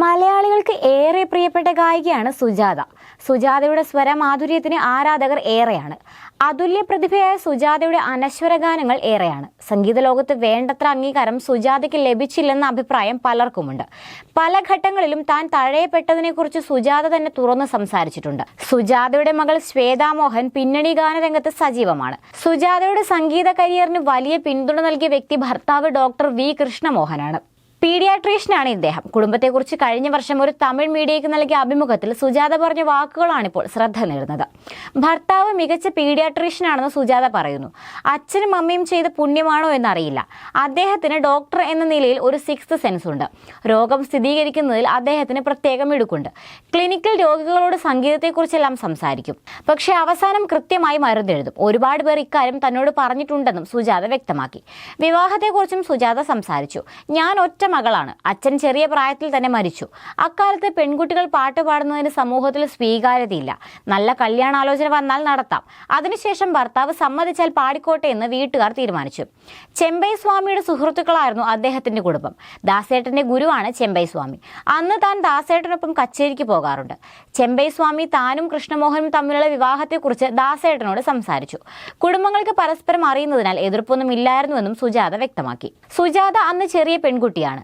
മലയാളികൾക്ക് ഏറെ പ്രിയപ്പെട്ട ഗായികയാണ് സുജാത. സുജാതയുടെ സ്വരമാധുര്യത്തിന് ആരാധകർ ഏറെയാണ്. അതുല്യ പ്രതിഭയായ സുജാതയുടെ അനശ്വര ഗാനങ്ങൾ ഏറെയാണ്. സംഗീത ലോകത്ത് വേണ്ടത്ര അംഗീകാരം സുജാതയ്ക്ക് ലഭിച്ചില്ലെന്ന അഭിപ്രായം പലർക്കുമുണ്ട്. പല ഘട്ടങ്ങളിലും താൻ തഴയപ്പെട്ടതിനെക്കുറിച്ച് സുജാത തന്നെ തുറന്ന് സംസാരിച്ചിട്ടുണ്ട്. സുജാതയുടെ മകൾ ശ്വേതാമോഹൻ പിന്നണി ഗാനരംഗത്ത് സജീവമാണ്. സുജാതയുടെ സംഗീത കരിയറിന് വലിയ പിന്തുണ നൽകിയ വ്യക്തി ഭർത്താവ് ഡോക്ടർ വി കൃഷ്ണമോഹനാണ്. പീഡിയാട്രീഷ്യനാണ് ഇദ്ദേഹം. കുടുംബത്തെക്കുറിച്ച് കഴിഞ്ഞ വർഷം ഒരു തമിഴ് മീഡിയയ്ക്ക് നൽകിയ അഭിമുഖത്തിൽ സുജാത പറഞ്ഞ വാക്കുകളാണിപ്പോൾ ശ്രദ്ധ നേടുന്നത്. ഭർത്താവ് മികച്ച പീഡിയാട്രീഷ്യനാണെന്ന് സുജാത പറയുന്നു. അച്ഛനും അമ്മയും ചെയ്ത പുണ്യമാണോ എന്നറിയില്ല. അദ്ദേഹത്തിന് ഡോക്ടർ എന്ന നിലയിൽ ഒരു സിക്സ് സെൻസ് ഉണ്ട് രോഗം സ്ഥിരീകരിക്കുന്നതിൽ അദ്ദേഹത്തിന് പ്രത്യേകം മിടുക്കുണ്ട്. ക്ലിനിക്കൽ രോഗികളോട് സംഗീതത്തെക്കുറിച്ചെല്ലാം സംസാരിക്കും. പക്ഷേ അവസാനം കൃത്യമായി മരുന്നെഴുതും ഒരുപാട് പേർ ഇക്കാര്യം തന്നോട് പറഞ്ഞിട്ടുണ്ടെന്നും സുജാത വ്യക്തമാക്കി. വിവാഹത്തെക്കുറിച്ചും സുജാത സംസാരിച്ചു. ഞാൻ ഒറ്റ മകളാണ്. അച്ഛൻ ചെറിയ പ്രായത്തിൽ തന്നെ മരിച്ചു. അക്കാലത്ത് പെൺകുട്ടികൾ പാട്ട് പാടുന്നതിന് സമൂഹത്തിൽ സ്വീകാര്യതയില്ല. നല്ല കല്യാണാലോചന വന്നാൽ നടത്താം. അതിനുശേഷം ഭർത്താവ് സമ്മതിച്ചാൽ പാടിക്കോട്ടെ എന്ന് വീട്ടുകാർ തീരുമാനിച്ചു. ചെമ്പൈ സ്വാമിയുടെ സുഹൃത്തുക്കളായിരുന്നു അദ്ദേഹത്തിന്റെ കുടുംബം. ദാസേട്ടന്റെ ഗുരുവാണ് ചെമ്പൈ സ്വാമി. അന്ന് താൻ ദാസേട്ടനൊപ്പം കച്ചേരിക്ക് പോകാറുണ്ട്. ചെമ്പൈ സ്വാമി താനും കൃഷ്ണമോഹനും തമ്മിലുള്ള വിവാഹത്തെക്കുറിച്ച് ദാസേട്ടനോട് സംസാരിച്ചു. കുടുംബങ്ങൾക്ക് പരസ്പരം അറിയുന്നതിനാൽ എതിർപ്പൊന്നും ഇല്ലായിരുന്നുവെന്നും സുജാത വ്യക്തമാക്കി. സുജാത അന്ന് ചെറിയ പെൺകുട്ടിയാണ്.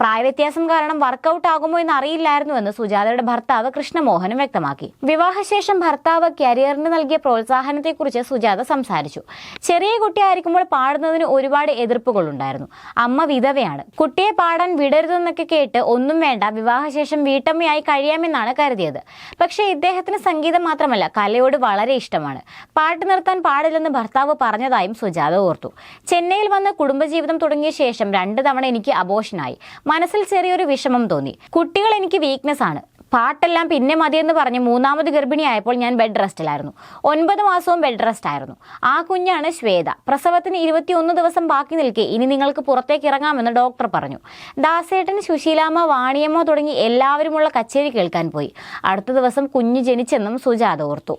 പ്രായവ്യത്യാസം കാരണം വർക്കൗട്ട് ആകുമോ എന്ന് അറിയില്ലായിരുന്നു എന്ന് സുജാതയുടെ ഭർത്താവ് കൃഷ്ണമോഹനും വ്യക്തമാക്കി. വിവാഹശേഷം ഭർത്താവ് കരിയറിന് നൽകിയ പ്രോത്സാഹനത്തെക്കുറിച്ച് സുജാത സംസാരിച്ചു. ചെറിയ കുട്ടിയായിരിക്കുമ്പോൾ പാടുന്നതിന് ഒരുപാട് എതിർപ്പുകളുണ്ടായിരുന്നു. അമ്മ വിധവയാണ്. കുട്ടിയെ പാടാൻ വിടരുതെന്നൊക്കെ കേട്ട് ഒന്നും വേണ്ട വിവാഹശേഷം വീട്ടമ്മയായി കഴിയാമെന്നാണ് കരുതിയത്. പക്ഷേ ഇദ്ദേഹത്തിന് സംഗീതം മാത്രമല്ല കലയോട് വളരെ ഇഷ്ടമാണ്. പാട്ട് നിർത്താൻ പാടില്ലെന്ന് ഭർത്താവ് പറഞ്ഞതായും സുജാത ഓർത്തു. ചെന്നൈയിൽ വന്ന് കുടുംബജീവിതം തുടങ്ങിയ ശേഷം രണ്ടു തവണ എനിക്ക് അബോഷനായി. മനസ്സിൽ ചെറിയൊരു വിഷമം തോന്നി. കുട്ടികൾ എനിക്ക് വീക്ക്നെസ് ആണ്. പാട്ടെല്ലാം പിന്നെ മതിയെന്ന് പറഞ്ഞ് മൂന്നാമത് ഗർഭിണിയായപ്പോൾ ഞാൻ ബെഡ് റെസ്റ്റിലായിരുന്നു ഒൻപത് മാസവും ബെഡ് റെസ്റ്റ് ആയിരുന്നു. ആ കുഞ്ഞാണ് ശ്വേത. പ്രസവത്തിന് ഇരുപത്തിയൊന്ന് ദിവസം ബാക്കി നിൽക്കെ. ഇനി നിങ്ങൾക്ക് പുറത്തേക്ക് ഇറങ്ങാമെന്ന് ഡോക്ടർ പറഞ്ഞു. ദാസേട്ടൻ സുശീലാമ്മ വാണിയമ്മ തുടങ്ങി എല്ലാവരുമുള്ള കച്ചേരി കേൾക്കാൻ പോയി. അടുത്ത ദിവസം കുഞ്ഞ് ജനിച്ചെന്നും സുജാത ഓർത്തു.